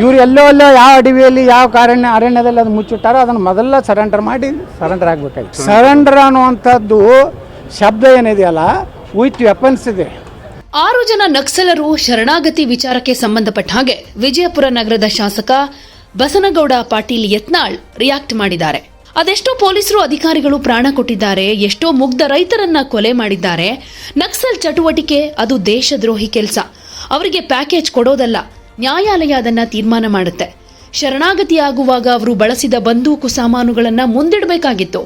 ಇವ್ರು ಎಲ್ಲೋ ಎಲ್ಲೋ ಯಾವ ಅಡವಿಯಲ್ಲಿ ಯಾವ ಕಾರಣ್ಯ ಅರಣ್ಯದಲ್ಲಿ ಅದು ಮುಚ್ಚಿಟ್ಟಾರೋ ಅದನ್ನು ಮೊದಲ ಸರೆಂಡರ್ ಮಾಡಿ ಸರೆಂಡರ್ ಆಗಬೇಕಾಗಿತ್ತು ಸರೆಂಡರ್ ಅನ್ನುವಂಥದ್ದು ಶಬ್ದ ಏನಿದೆಯಲ್ಲ ವಿತ್ ವೆಪನ್ಸ್ ಇದೆ. ಆರು ಜನ ನಕ್ಸಲರು ಶರಣಾಗತಿ ವಿಚಾರಕ್ಕೆ ಸಂಬಂಧಪಟ್ಟ ಹಾಗೆ ವಿಜಯಪುರ ನಗರದ ಶಾಸಕ ಬಸನಗೌಡ ಪಾಟೀಲ್ ಯತ್ನಾಳ್ ರಿಯಾಕ್ಟ್ ಮಾಡಿದ್ದಾರೆ. ಅದೆಷ್ಟೋ ಪೊಲೀಸರು ಅಧಿಕಾರಿಗಳು ಪ್ರಾಣ ಕೊಟ್ಟಿದ್ದಾರೆ, ಎಷ್ಟೋ ಮುಗ್ಧ ರೈತರನ್ನ ಕೊಲೆ ಮಾಡಿದ್ದಾರೆ. ನಕ್ಸಲ್ ಚಟುವಟಿಕೆ ಅದು ದೇಶದ್ರೋಹಿ ಕೆಲಸ. ಅವರಿಗೆ ಪ್ಯಾಕೇಜ್ ಕೊಡೋದಲ್ಲ. ನ್ಯಾಯಾಲಯ ಅದನ್ನ ತೀರ್ಮಾನ ಮಾಡುತ್ತೆ. ಶರಣಾಗತಿ ಆಗುವಾಗ ಅವರು ಬಳಸಿದ ಬಂದೂಕು ಸಾಮಾನುಗಳನ್ನ ಮುಂದಿಡಬೇಕಾಗಿತ್ತು.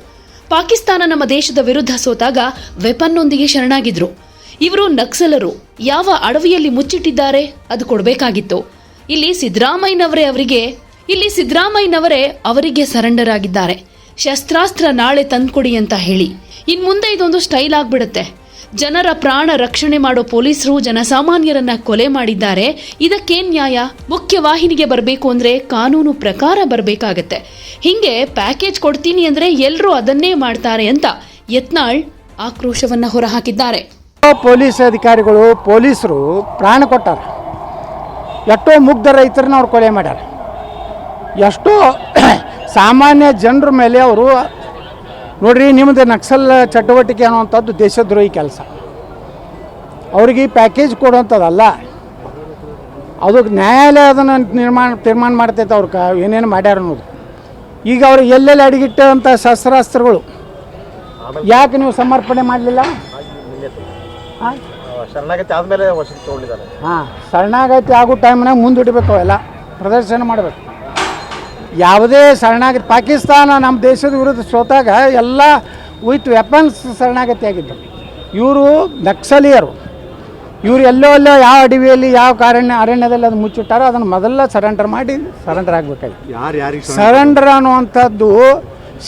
ಪಾಕಿಸ್ತಾನ ನಮ್ಮ ದೇಶದ ವಿರುದ್ಧ ಸೋತಾಗ ವೆಪನ್ನೊಂದಿಗೆ ಶರಣಾಗಿದ್ರು. ಇವರು ನಕ್ಸಲರು. ಯಾವ ಅಡವಿಯಲ್ಲಿ ಮುಚ್ಚಿಟ್ಟಿದ್ದಾರೆ ಅದು ಕೊಡಬೇಕಾಗಿತ್ತು. ಇಲ್ಲಿ ಸಿದ್ದರಾಮಯ್ಯನವರೇ ಅವರಿಗೆ, ಇಲ್ಲಿ ಸಿದ್ದರಾಮಯ್ಯನವರೇ ಅವರಿಗೆ ಸರೆಂಡರ್ ಆಗಿದ್ದಾರೆ ಶಸ್ತ್ರಾಸ್ತ್ರ ನಾಳೆ ತಂದ್ಕೊಡಿ ಅಂತ ಹೇಳಿ. ಇನ್ ಮುಂದೆ ಇದೊಂದು ಸ್ಟೈಲ್ ಆಗ್ಬಿಡುತ್ತೆ. ಜನರ ಪ್ರಾಣ ರಕ್ಷಣೆ ಮಾಡೋ ಪೊಲೀಸರು ಜನಸಾಮಾನ್ಯರನ್ನ ಕೊಲೆ ಮಾಡಿದ್ದಾರೆ. ಇದಕ್ಕೆ ನ್ಯಾಯ, ಮುಖ್ಯ ವಾಹಿನಿಗೆ ಬರಬೇಕು ಅಂದ್ರೆ ಕಾನೂನು ಪ್ರಕಾರ ಬರಬೇಕಾಗತ್ತೆ. ಹಿಂಗೆ ಪ್ಯಾಕೇಜ್ ಕೊಡ್ತೀನಿ ಅಂದ್ರೆ ಎಲ್ಲರೂ ಅದನ್ನೇ ಮಾಡ್ತಾರೆ ಅಂತ ಯತ್ನಾಳ್ ಆಕ್ರೋಶವನ್ನ ಹೊರಹಾಕಿದ್ದಾರೆ. ಪೊಲೀಸ್ ಅಧಿಕಾರಿಗಳು, ಪೊಲೀಸರು ಪ್ರಾಣ ಕೊಟ್ಟಾರ. ಎಷ್ಟೋ ಮುಗ್ಧ ರೈತರನ್ನ ಅವ್ರು ಕೊಲೆ ಮಾಡ್ಯಾರ. ಎಷ್ಟೋ ಸಾಮಾನ್ಯ ಜನರ ಮೇಲೆ ಅವರು ನೋಡ್ರಿ ನಿಮ್ಮದು ನಕ್ಸಲ್ ಚಟುವಟಿಕೆ ಅನ್ನುವಂಥದ್ದು ದೇಶದ್ರೋಹಿ ಕೆಲಸ. ಅವ್ರಿಗೆ ಪ್ಯಾಕೇಜ್ ಕೊಡುವಂಥದ್ದಲ್ಲ ಅದು ನ್ಯಾಯಾಲಯ ಅದನ್ನು ನಿರ್ಮಾಣ ತೀರ್ಮಾನ ಮಾಡ್ತೈತೆ ಅವ್ರು ಕ ಏನೇನು ಮಾಡ್ಯಾರ ಅನ್ನೋದು. ಈಗ ಅವ್ರು ಎಲ್ಲೆಲ್ಲಿ ಅಡಗಿಟ್ಟಂಥ ಶಸ್ತ್ರಾಸ್ತ್ರಗಳು? ಯಾಕೆ ನೀವು ಸಮರ್ಪಣೆ ಮಾಡಲಿಲ್ಲ? ಹಾಂ ಶರಣಾಗತಿ ಆದಮೇಲೆ ಹಾಂ ಶರಣಾಗತಿ ಆಗೋ ಟೈಮ್ನಾಗ ಮುಂದೂಡಬೇಕು ಅವೆಲ್ಲ. ಪ್ರದರ್ಶನ ಮಾಡಬೇಕು. ಯಾವುದೇ ಶರಣಾಗತಿ ಪಾಕಿಸ್ತಾನ ನಮ್ಮ ದೇಶದ ವಿರುದ್ಧ ಸೋತಾಗ ಎಲ್ಲ ವಿತ್ ವೆಪನ್ಸ್ ಶರಣಾಗತಿ ಆಗಿದ್ದರು ಇವರು ನಕ್ಸಲೀಯರು. ಇವರು ಎಲ್ಲೋ ಎಲ್ಲೋ ಯಾವ ಅಡವಿಯಲ್ಲಿ ಯಾವ ಕಾರಣ್ಯ ಅರಣ್ಯದಲ್ಲಿ ಅದು ಮುಚ್ಚಿಟ್ಟಾರೋ ಅದನ್ನು ಮೊದಲ ಸರೆಂಡರ್ ಮಾಡಿ ಸರೆಂಡರ್ ಆಗಬೇಕಾಗಿತ್ತು. ಯಾರು ಯಾರಿಗೆ ಸರೆಂಡರ್ ಅನ್ನುವಂಥದ್ದು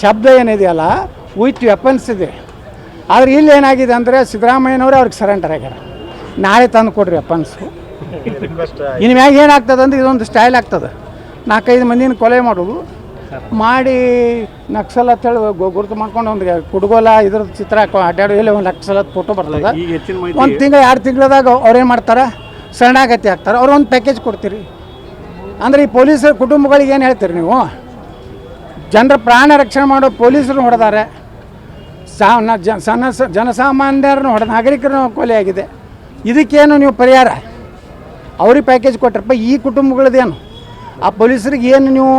ಶಬ್ದ ಏನಿದೆಯಲ್ಲ ವಿತ್ ವೆಪನ್ಸ್ ಇದೆ. ಆದರೆ ಇಲ್ಲಿ ಏನಾಗಿದೆ ಅಂದರೆ ಸಿದ್ದರಾಮಯ್ಯನವರು ಅವ್ರಿಗೆ ಸರೆಂಡರ್ ಆಗ್ಯಾರ. ನಾಳೆ ತಂದು ಕೊಡ್ರಿ ವೆಪನ್ಸು. ಇನ್ಮ್ಯಾಗ ಇನ್ನು ಮ್ಯಾಗ ಏನಾಗ್ತದೆ ಅಂದ್ರೆ ಇದೊಂದು ಸ್ಟೈಲ್ ಆಗ್ತದೆ. ನಾಲ್ಕೈದು ಮಂದಿನ ಕೊಲೆ ಮಾಡೋದು. ಮಾಡಿ ನಕ್ಸಲ್ ಅಂತ ಹೇಳಿ ಗುರುತು ಮಾಡ್ಕೊಂಡು ಒಂದು ಕುಡುಗೋಲ ಇದ್ರ ಚಿತ್ರ ಅಡ್ಡಾಡೋ ಇಲ್ಲಿ ಒಂದು ನಕ್ಸಲ್ ಫೋಟೋ ಬರ್ತದೆ. ಒಂದು ತಿಂಗಳು ಎರಡು ತಿಂಗಳದಾಗ ಅವ್ರೇನು ಮಾಡ್ತಾರೆ? ಶರಣಾಗತಿ ಆಗ್ತಾರೆ. ಅವ್ರು ಒಂದು ಪ್ಯಾಕೇಜ್ ಕೊಡ್ತೀರಿ. ಅಂದರೆ ಈ ಪೊಲೀಸರ ಕುಟುಂಬಗಳಿಗೆ ಏನು ಹೇಳ್ತೀರಿ ನೀವು? ಜನರ ಪ್ರಾಣ ರಕ್ಷಣೆ ಮಾಡೋ ಪೊಲೀಸರು ಹೊಡೆದಾರೆ. ಸಾ ಜನ ಜನಸಾಮಾನ್ಯರನ್ನು ಹೊಡೆದ ನಾಗರಿಕರನ್ನು ಕೊಲೆ ಆಗಿದೆ. ಇದಕ್ಕೇನು ನೀವು ಪರಿಹಾರ? ಅವ್ರಿಗೆ ಪ್ಯಾಕೇಜ್ ಕೊಟ್ರಪ್ಪ ಈ ಕುಟುಂಬಗಳದ್ದೇನು ಆ ಪೊಲೀಸರಿಗೆ ಏನು ನೀವು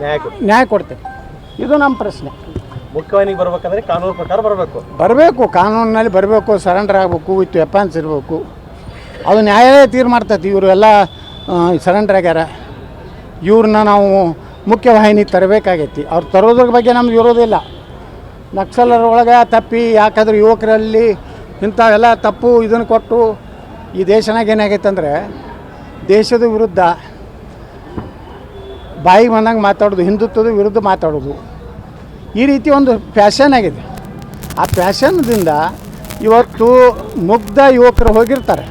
ನ್ಯಾಯ ಕೊಡಿ ನ್ಯಾಯ ಕೊಡ್ತೀರಿ? ಇದು ನಮ್ಮ ಪ್ರಶ್ನೆ. ಮುಖ್ಯವಾಹಿನಿಗೆ ಬರಬೇಕಂದ್ರೆ ಕಾನೂನು ಪ್ರಕಾರ ಬರಬೇಕು. ಬರಬೇಕು ಕಾನೂನಿನಲ್ಲಿ ಬರಬೇಕು ಸರೆಂಡರ್ ಆಗಬೇಕು ವಿತ್ ವೆಪನ್ಸ್ ಇರಬೇಕು. ಅದು ನ್ಯಾಯಾಲಯ ತೀರ್ ಮಾಡ್ತೈತಿ ಇವರು ಎಲ್ಲ ಸರೆಂಡರ್ ಆಗ್ಯಾರ. ಇವ್ರನ್ನ ನಾವು ಮುಖ್ಯವಾಹಿನಿ ತರಬೇಕಾಗೈತಿ. ಅವ್ರು ತರೋದ್ರ ಬಗ್ಗೆ ನಮ್ಗೆ ಇರೋದಿಲ್ಲ ನಕ್ಸಲರ ಒಳಗೆ ತಪ್ಪಿ ಯಾಕಂದ್ರೆ ಯುವಕರಲ್ಲಿ ಇಂಥವೆಲ್ಲ ತಪ್ಪು ಇದನ್ನು ಕೊಟ್ಟು ಈ ದೇಶನಾಗ ಏನಾಗೈತೆ ಅಂದರೆ ದೇಶದ ವಿರುದ್ಧ ಬಾಯಿಗೆ ಬಂದಂಗೆ ಮಾತಾಡೋದು, ಹಿಂದುತ್ವದ ವಿರುದ್ಧ ಮಾತಾಡೋದು. ಈ ರೀತಿ ಒಂದು ಫ್ಯಾಷನ್ ಆಗಿದೆ. ಆ ಫ್ಯಾಷನ್ದಿಂದ ಇವತ್ತು ಮುಗ್ಧ ಯುವಕರು ಹೋಗಿರ್ತಾರೆ.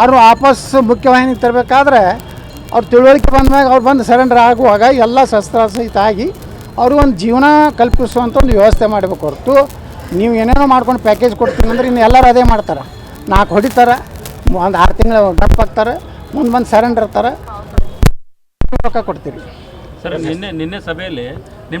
ಅವರು ವಾಪಸ್ ಮುಖ್ಯವಾಹಿನಿ ತರಬೇಕಾದ್ರೆ ಅವ್ರು ತಿಳುವಳಿಕೆ ಬಂದಾಗ ಅವ್ರು ಬಂದು ಸರೆಂಡರ್ ಆಗುವಾಗ ಎಲ್ಲ ಶಸ್ತ್ರಾಸಹಿತ ಆಗಿ ಅವರು ಒಂದು ಜೀವನ ಕಲ್ಪಿಸುವಂಥ ಒಂದು ವ್ಯವಸ್ಥೆ ಮಾಡಬೇಕು ಹೊರತು ನೀವು ಏನೇನೋ ಮಾಡ್ಕೊಂಡು ಪ್ಯಾಕೇಜ್ ಕೊಡ್ತೀನಿ ಅಂದ್ರೆ ಇನ್ನು ಎಲ್ಲರೂ ಅದೇ ಮಾಡ್ತಾರೆ. ನಾಲ್ಕು ಹೊಡಿತಾರೆ, ಒಂದು ಆರು ತಿಂಗಳು ಗಪ್ ಹಾಕ್ತಾರೆ ಮುಂದೆ ಬಂದು ಸರೆಂಡರ್ ಇರ್ತಾರೆ ರೊಕ್ಕ ಕೊಡ್ತೀರಿ. ಸರ್ ನಿನ್ನೆ ನಿನ್ನೆ ಸಭೆಯಲ್ಲಿ ನಿಮ್ಮ